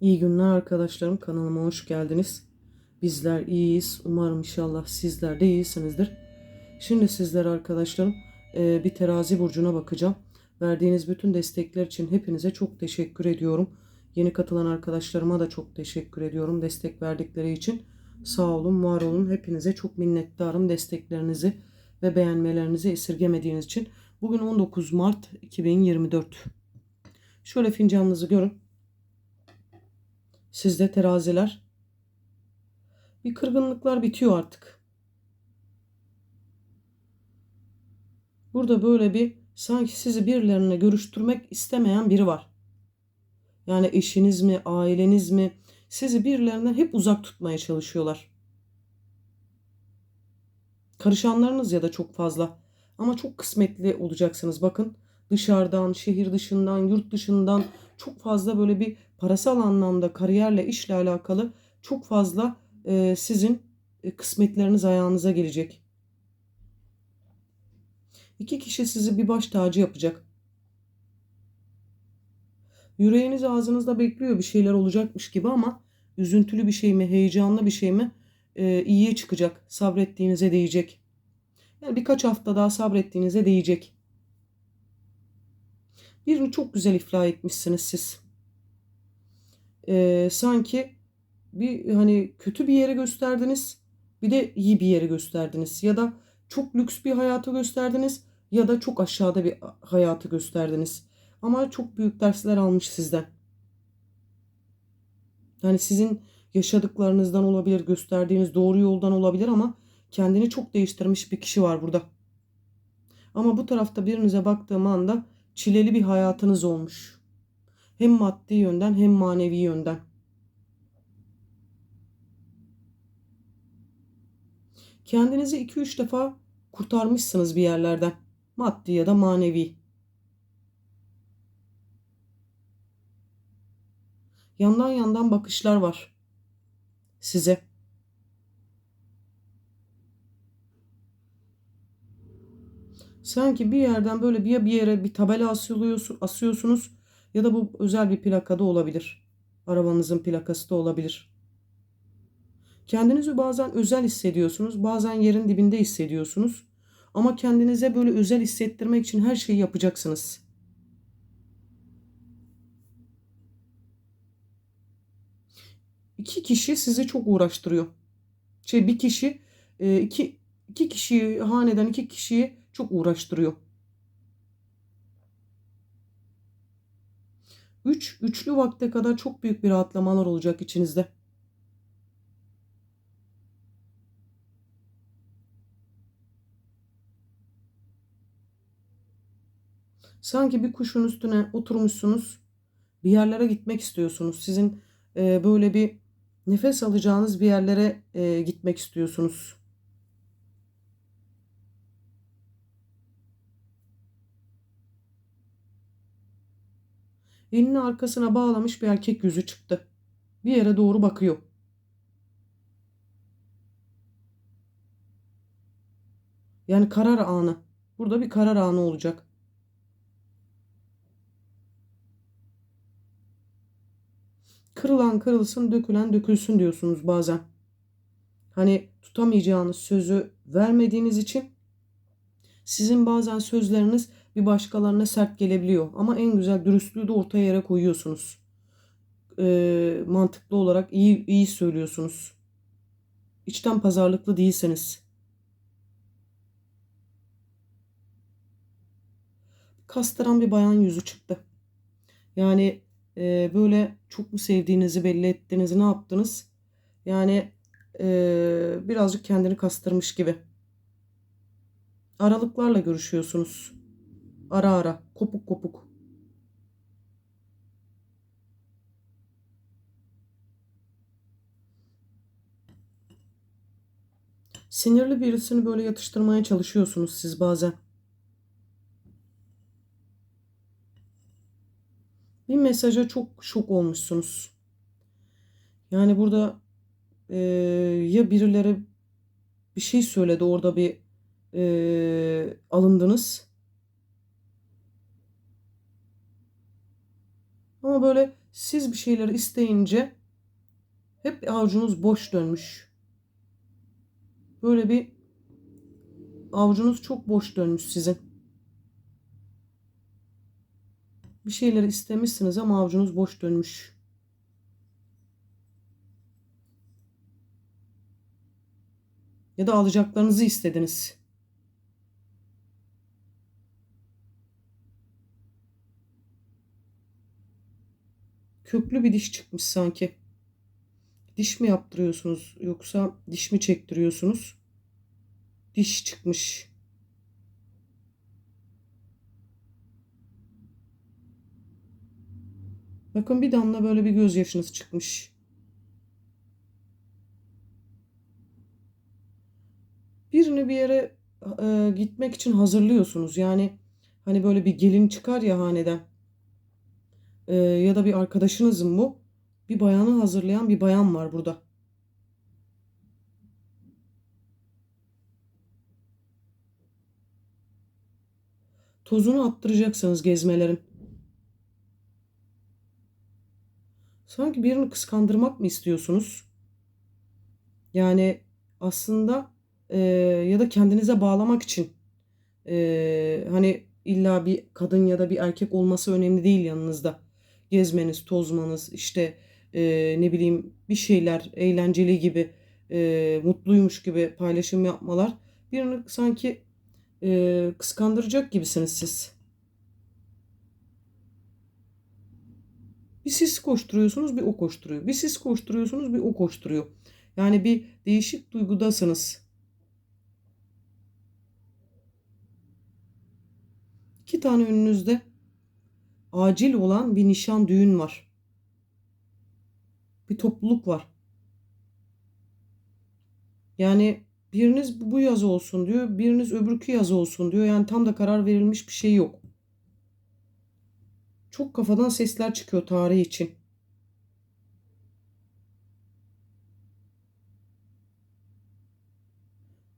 İyi günler arkadaşlarım. Kanalıma hoş geldiniz. Bizler iyiyiz. Umarım inşallah sizler de iyisinizdir. Şimdi sizlere arkadaşlarım e, bir terazi burcuna bakacağım. Verdiğiniz bütün destekler için hepinize çok teşekkür ediyorum. Yeni katılan arkadaşlarıma da çok teşekkür ediyorum destek verdikleri için. Sağ olun, var olun. Hepinize çok minnettarım desteklerinizi ve beğenmelerinizi esirgemediğiniz için. Bugün 19 Mart 2024. Şöyle fincanınızı görün. Sizde teraziler. Bir kırgınlıklar bitiyor artık. Burada böyle bir sanki sizi birilerine görüştürmek istemeyen biri var. Yani eşiniz mi, aileniz mi sizi birilerinden hep uzak tutmaya çalışıyorlar. Karışanlarınız ya da çok fazla. Ama çok kısmetli olacaksınız bakın. Dışarıdan, şehir dışından, yurt dışından çok fazla böyle bir parasal anlamda kariyerle, işle alakalı çok fazla e, sizin e, kısmetleriniz ayağınıza gelecek. İki kişi sizi bir baş tacı yapacak. Yüreğiniz ağzınızda bekliyor bir şeyler olacakmış gibi ama üzüntülü bir şey mi, heyecanlı bir şey mi e, iyiye çıkacak. Sabrettiğinize değecek. Yani birkaç hafta daha sabrettiğinize değecek. Birini çok güzel iflah etmişsiniz siz. Ee, sanki bir hani kötü bir yere gösterdiniz, bir de iyi bir yere gösterdiniz ya da çok lüks bir hayatı gösterdiniz ya da çok aşağıda bir hayatı gösterdiniz. Ama çok büyük dersler almış sizden. Yani sizin yaşadıklarınızdan olabilir, gösterdiğiniz doğru yoldan olabilir ama kendini çok değiştirmiş bir kişi var burada. Ama bu tarafta birinize baktığım anda çileli bir hayatınız olmuş. Hem maddi yönden hem manevi yönden. Kendinizi 2-3 defa kurtarmışsınız bir yerlerden. Maddi ya da manevi. Yandan yandan bakışlar var size. Sanki bir yerden böyle bir bir yere bir tabela asıyorsun, asıyorsunuz ya da bu özel bir plakada olabilir. Arabanızın plakası da olabilir. Kendinizi bazen özel hissediyorsunuz, bazen yerin dibinde hissediyorsunuz. Ama kendinize böyle özel hissettirmek için her şeyi yapacaksınız. İki kişi sizi çok uğraştırıyor. Şey bir kişi e, iki iki kişiyi haneden iki kişiyi çok uğraştırıyor. Üç, üçlü vakte kadar çok büyük bir rahatlamalar olacak içinizde. Sanki bir kuşun üstüne oturmuşsunuz. Bir yerlere gitmek istiyorsunuz. Sizin e, böyle bir nefes alacağınız bir yerlere e, gitmek istiyorsunuz. Elini arkasına bağlamış bir erkek yüzü çıktı. Bir yere doğru bakıyor. Yani karar anı. Burada bir karar anı olacak. Kırılan kırılsın, dökülen dökülsün diyorsunuz bazen. Hani tutamayacağınız sözü vermediğiniz için sizin bazen sözleriniz bir başkalarına sert gelebiliyor. Ama en güzel dürüstlüğü de ortaya yere koyuyorsunuz. E, mantıklı olarak iyi iyi söylüyorsunuz. İçten pazarlıklı değilseniz. Kastıran bir bayan yüzü çıktı. Yani e, böyle çok mu sevdiğinizi belli ettiğinizi ne yaptınız? Yani e, birazcık kendini kastırmış gibi. Aralıklarla görüşüyorsunuz. Ara ara, kopuk kopuk. Sinirli birisini böyle yatıştırmaya çalışıyorsunuz siz bazen. Bir mesaja çok şok olmuşsunuz. Yani burada e, ya birileri bir şey söyledi orada bir e, alındınız. Ama böyle Siz bir şeyleri isteyince hep avucunuz boş dönmüş. Böyle bir avucunuz çok boş dönmüş sizin. Bir şeyleri istemişsiniz ama avucunuz boş dönmüş. Ya da alacaklarınızı istediniz. Köklü bir diş çıkmış sanki. Diş mi yaptırıyorsunuz yoksa diş mi çektiriyorsunuz? Diş çıkmış. Bakın bir damla böyle bir gözyaşınız çıkmış. Birini bir yere e, gitmek için hazırlıyorsunuz. Yani hani böyle bir gelin çıkar ya haneden. E, ya da bir arkadaşınızın bu. Bir bayanı hazırlayan bir bayan var burada. Tozunu attıracaksınız gezmelerin. Sanki birini kıskandırmak mı istiyorsunuz? Yani aslında e, ya da kendinize bağlamak için e, hani illa bir kadın ya da bir erkek olması önemli değil yanınızda. Gezmeniz, tozmanız, işte e, ne bileyim bir şeyler eğlenceli gibi, e, mutluymuş gibi paylaşım yapmalar. Birini sanki e, kıskandıracak gibisiniz siz. Bir siz koşturuyorsunuz, bir o koşturuyor. Bir siz koşturuyorsunuz, bir o koşturuyor. Yani bir değişik duygudasınız. İki tane önünüzde acil olan bir nişan düğün var. Bir topluluk var. Yani biriniz bu yaz olsun diyor, biriniz öbürkü yaz olsun diyor. Yani tam da karar verilmiş bir şey yok. Çok kafadan sesler çıkıyor tarih için.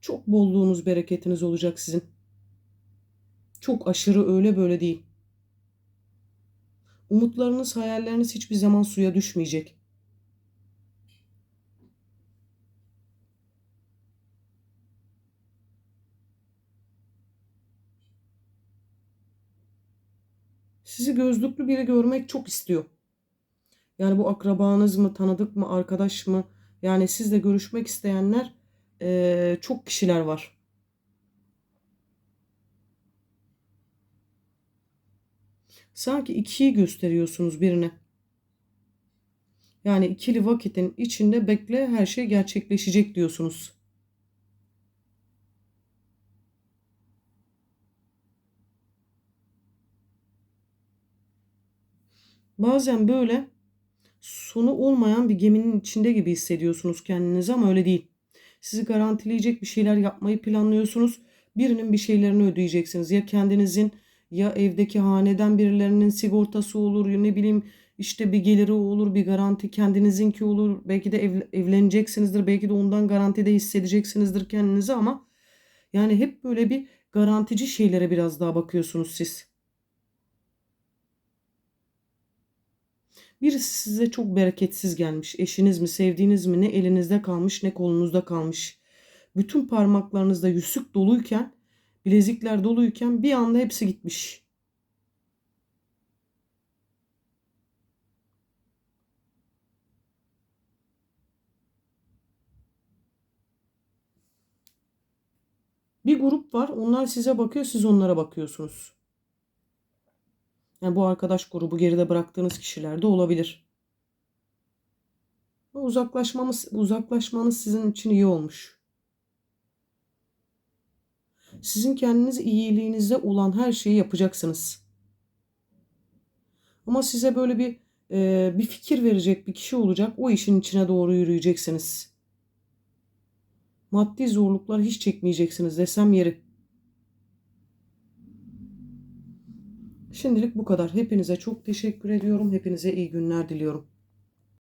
Çok bolluğunuz, bereketiniz olacak sizin. Çok aşırı öyle böyle değil. Umutlarınız, hayalleriniz hiçbir zaman suya düşmeyecek. Sizi gözlüklü biri görmek çok istiyor. Yani bu akrabanız mı, tanıdık mı, arkadaş mı? Yani sizle görüşmek isteyenler eee, çok kişiler var. Sanki ikiyi gösteriyorsunuz birine. Yani ikili vakitin içinde bekle her şey gerçekleşecek diyorsunuz. Bazen böyle sonu olmayan bir geminin içinde gibi hissediyorsunuz kendinizi ama öyle değil. Sizi garantileyecek bir şeyler yapmayı planlıyorsunuz. Birinin bir şeylerini ödeyeceksiniz. Ya kendinizin ya evdeki haneden birilerinin sigortası olur. Ne bileyim işte bir geliri olur, bir garanti kendinizinki olur. Belki de ev, evleneceksinizdir. Belki de ondan garantide hissedeceksinizdir kendinizi ama yani hep böyle bir garantici şeylere biraz daha bakıyorsunuz siz. Birisi size çok bereketsiz gelmiş. Eşiniz mi, sevdiğiniz mi ne elinizde kalmış ne kolunuzda kalmış. Bütün parmaklarınızda yüzük doluyken, bilezikler doluyken bir anda hepsi gitmiş. Bir grup var. Onlar size bakıyor, siz onlara bakıyorsunuz. Yani bu arkadaş grubu geride bıraktığınız kişiler de olabilir. Uzaklaşmamız, uzaklaşmanız sizin için iyi olmuş. Sizin kendiniz iyiliğinize olan her şeyi yapacaksınız. Ama size böyle bir e, bir fikir verecek bir kişi olacak. O işin içine doğru yürüyeceksiniz. Maddi zorluklar hiç çekmeyeceksiniz desem yeri. Şimdilik bu kadar. Hepinize çok teşekkür ediyorum. Hepinize iyi günler diliyorum.